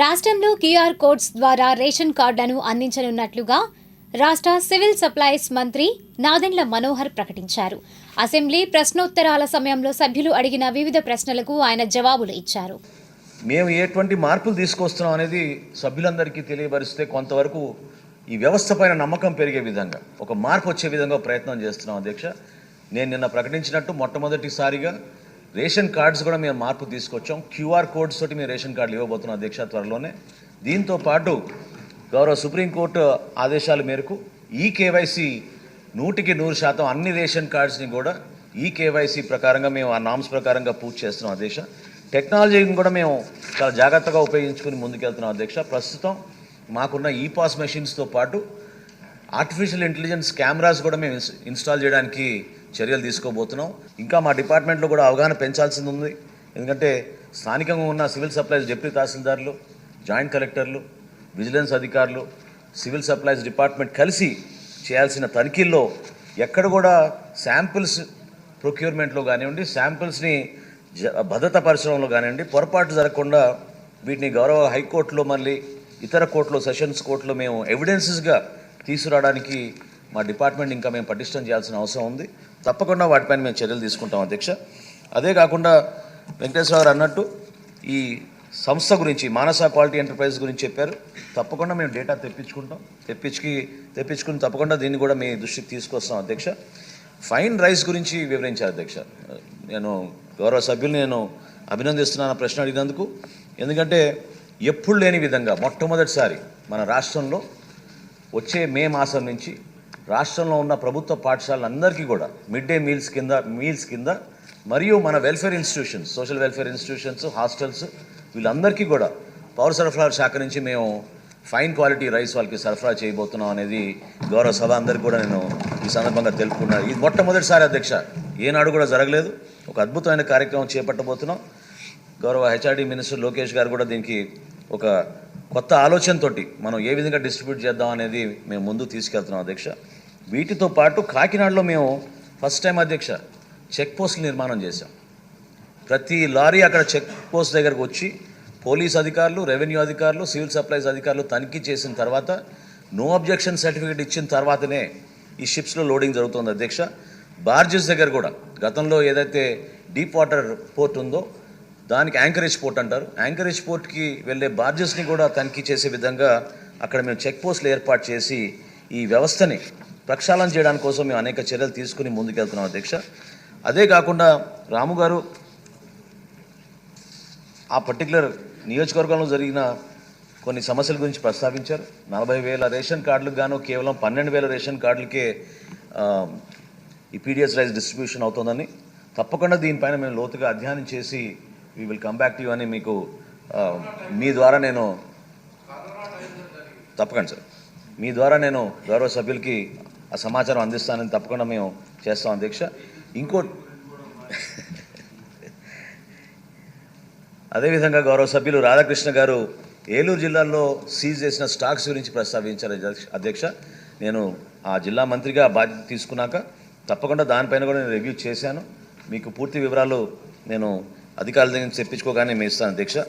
రాష్ట్రంలో QR codes ద్వారా ration కార్డులను అందించనున్నట్లుగా రాష్ట్ర సివిల్ సప్లైస్ మంత్రి నాదెండ్ల మనోహర్ ప్రకటించారు. అసెంబ్లీ ప్రశ్నోత్తరాల సమయంలో సభ్యులు అడిగిన వివిధ ప్రశ్నలకు ఆయన జవాబులు ఇచ్చారు. మేము ఎటువంటి మార్పులు తీసుకొస్తున్నాం అనేది సభ్యులందరికీ తెలియపరిస్తే కొంతవరకు ఈ వ్యవస్థ పైన నమ్మకం పెరిగే విధంగా ఒక మార్పు వచ్చే విధంగా ప్రయత్నం చేస్తున్నాం అధ్యక్ష. నేను నిన్న ప్రకటించినట్టు మొట్టమొదటిసారిగా రేషన్ కార్డ్స్ కూడా మేము మార్పు తీసుకొచ్చాం. క్యూఆర్ కోడ్స్ తోటి మేము రేషన్ కార్డులు ఇవ్వబోతున్నాం దీక్ష త్వరలోనే. దీంతో పాటు గౌరవ సుప్రీంకోర్టు ఆదేశాల మేరకు ఈ కేవైసీ నూటికి నూరు శాతం అన్ని రేషన్ కార్డ్స్ని కూడా ఈ కేవైసీ ప్రకారంగా మేము ఆ నామ్స్ ప్రకారంగా పూర్తి చేస్తున్నాం అధ్యక్ష. టెక్నాలజీని కూడా మేము చాలా జాగ్రత్తగా ఉపయోగించుకుని ముందుకెళ్తున్నాం అధ్యక్ష. ప్రస్తుతం మాకున్న ఈ పాస్ మెషిన్స్తో పాటు ఆర్టిఫిషియల్ ఇంటెలిజెన్స్ కెమెరాస్ కూడా మేము ఇన్స్టాల్ చేయడానికి చర్యలు తీసుకోబోతున్నాం. ఇంకా మా డిపార్ట్మెంట్లో కూడా అవగాహన పెంచాల్సింది ఉంది. ఎందుకంటే స్థానికంగా ఉన్న సివిల్ సప్లైస్ డిప్యూటీ తహసీల్దార్లు జాయింట్ కలెక్టర్లు విజిలెన్స్ అధికారులు సివిల్ సప్లైస్ డిపార్ట్మెంట్ కలిసి చేయాల్సిన తనిఖీల్లో ఎక్కడ కూడా శాంపిల్స్ ప్రొక్యూర్మెంట్లో కానివ్వండి శాంపిల్స్ని జ భద్రతా పరిశ్రమలో కానివ్వండి పొరపాటు జరగకుండా వీటిని గౌరవ హైకోర్టులో మళ్ళీ ఇతర కోర్టులో సెషన్స్ కోర్టులో మేము ఎవిడెన్సెస్గా తీసుకురావడానికి మా డిపార్ట్మెంట్ ఇంకా మేము పటిష్టం చేయాల్సిన అవసరం ఉంది. తప్పకుండా వాటిపైన మేము చర్యలు తీసుకుంటాం అధ్యక్ష. అదే కాకుండా వెంకటేశ్వర గారు అన్నట్టు ఈ సంస్థ గురించి మానస క్వాలిటీ ఎంటర్ప్రైజ్ గురించి చెప్పారు. తప్పకుండా మేము డేటా తెప్పించుకుంటాం. తెప్పించుకి తెప్పించుకుని తప్పకుండా దీన్ని కూడా మీ దృష్టికి తీసుకొస్తాం అధ్యక్ష. ఫైన్ రైస్ గురించి వివరించారు అధ్యక్ష. నేను గౌరవ సభ్యులు నేను అభినందిస్తున్నాను ప్రశ్న అడిగినందుకు. ఎందుకంటే ఎప్పుడు లేని విధంగా మొట్టమొదటిసారి మన రాష్ట్రంలో వచ్చే మే మాసం నుంచి రాష్ట్రంలో ఉన్న ప్రభుత్వ పాఠశాలలందరికీ కూడా మిడ్ డే మీల్స్ కింద మీల్స్ కింద మరియు మన welfare institutions social welfare institutions hostels వీళ్ళందరికీ కూడా పౌర సరఫరా శాఖ నుంచి మేము ఫైన్ క్వాలిటీ రైస్ వాళ్ళకి సరఫరా చేయబోతున్నాం అనేది గౌరవ సభ అందరికీ కూడా నేను ఈ సందర్భంగా తెలుపుకున్నాను ఇది మొట్టమొదటిసారి అధ్యక్ష ఏనాడు కూడా జరగలేదు. ఒక అద్భుతమైన కార్యక్రమం చేపట్టబోతున్నాం. గౌరవ హెచ్ఆర్డి మినిస్టర్ లోకేష్ గారు కూడా దీనికి ఒక కొత్త ఆలోచనతోటి మనం ఏ విధంగా డిస్ట్రిబ్యూట్ చేద్దాం అనేది మేము ముందు తీసుకెళ్తున్నాం అధ్యక్ష. వీటితో పాటు కాకినాడలో మేము ఫస్ట్ టైం అధ్యక్ష చెక్ పోస్ట్ నిర్మాణం చేశాం. ప్రతి లారీ అక్కడ చెక్ పోస్ట్ దగ్గరకు వచ్చి పోలీస్ అధికారులు రెవెన్యూ అధికారులు సివిల్ సప్లైస్ అధికారులు తనిఖీ చేసిన తర్వాత నో అబ్జెక్షన్ సర్టిఫికేట్ ఇచ్చిన తర్వాతనే ఈ షిప్స్లో లోడింగ్ జరుగుతుంది అధ్యక్ష. బార్జెస్ దగ్గర కూడా గతంలో ఏదైతే డీప్ వాటర్ పోర్ట్ ఉందో దానికి యాంకరేజ్ పోర్ట్ అంటారు. యాంకరేజ్ పోర్ట్కి వెళ్ళే బార్జెస్ని కూడా తనిఖీ చేసే విధంగా అక్కడ మేము చెక్ పోస్టులు ఏర్పాటు చేసి ఈ వ్యవస్థని ప్రక్షాళన చేయడానికి కోసం మేము అనేక చర్యలు తీసుకుని ముందుకెళ్తున్నాం అధ్యక్ష. అదే కాకుండా రాము గారు ఆ పర్టికులర్ నియోజకవర్గంలో జరిగిన కొన్ని సమస్యల గురించి ప్రస్తావించారు. నలభై వేల రేషన్ కార్డులకు గాను కేవలం పన్నెండు వేల రేషన్ కార్డులకే ఈ పీడిఎస్ రైస్ డిస్ట్రిబ్యూషన్ అవుతుందని. తప్పకుండా దీనిపైన మేము లోతుగా అధ్యయనం చేసి we will come back to you అని మీకు మీ ద్వారా నేను తప్పకుండా సార్. మీ ద్వారా నేను గౌరవ సభ్యులకి ఆ సమాచారం అందిస్తానని తప్పకుండా మేము చేస్తాం అధ్యక్ష. ఇంకో అదేవిధంగా గౌరవ సభ్యులు రాధాకృష్ణ గారు ఏలూరు జిల్లాలో సీజ్ చేసిన స్టాక్స్ గురించి ప్రస్తావించారు అధ్యక్ష. నేను ఆ జిల్లా మంత్రిగా బాధ్యత తీసుకున్నాక తప్పకుండా దానిపైన కూడా నేను రివ్యూ చేశాను. మీకు పూర్తి వివరాలు నేను అధికారుల దగ్గర చెప్పించుకోగానే మేము ఇస్తాను అధ్యక్ష.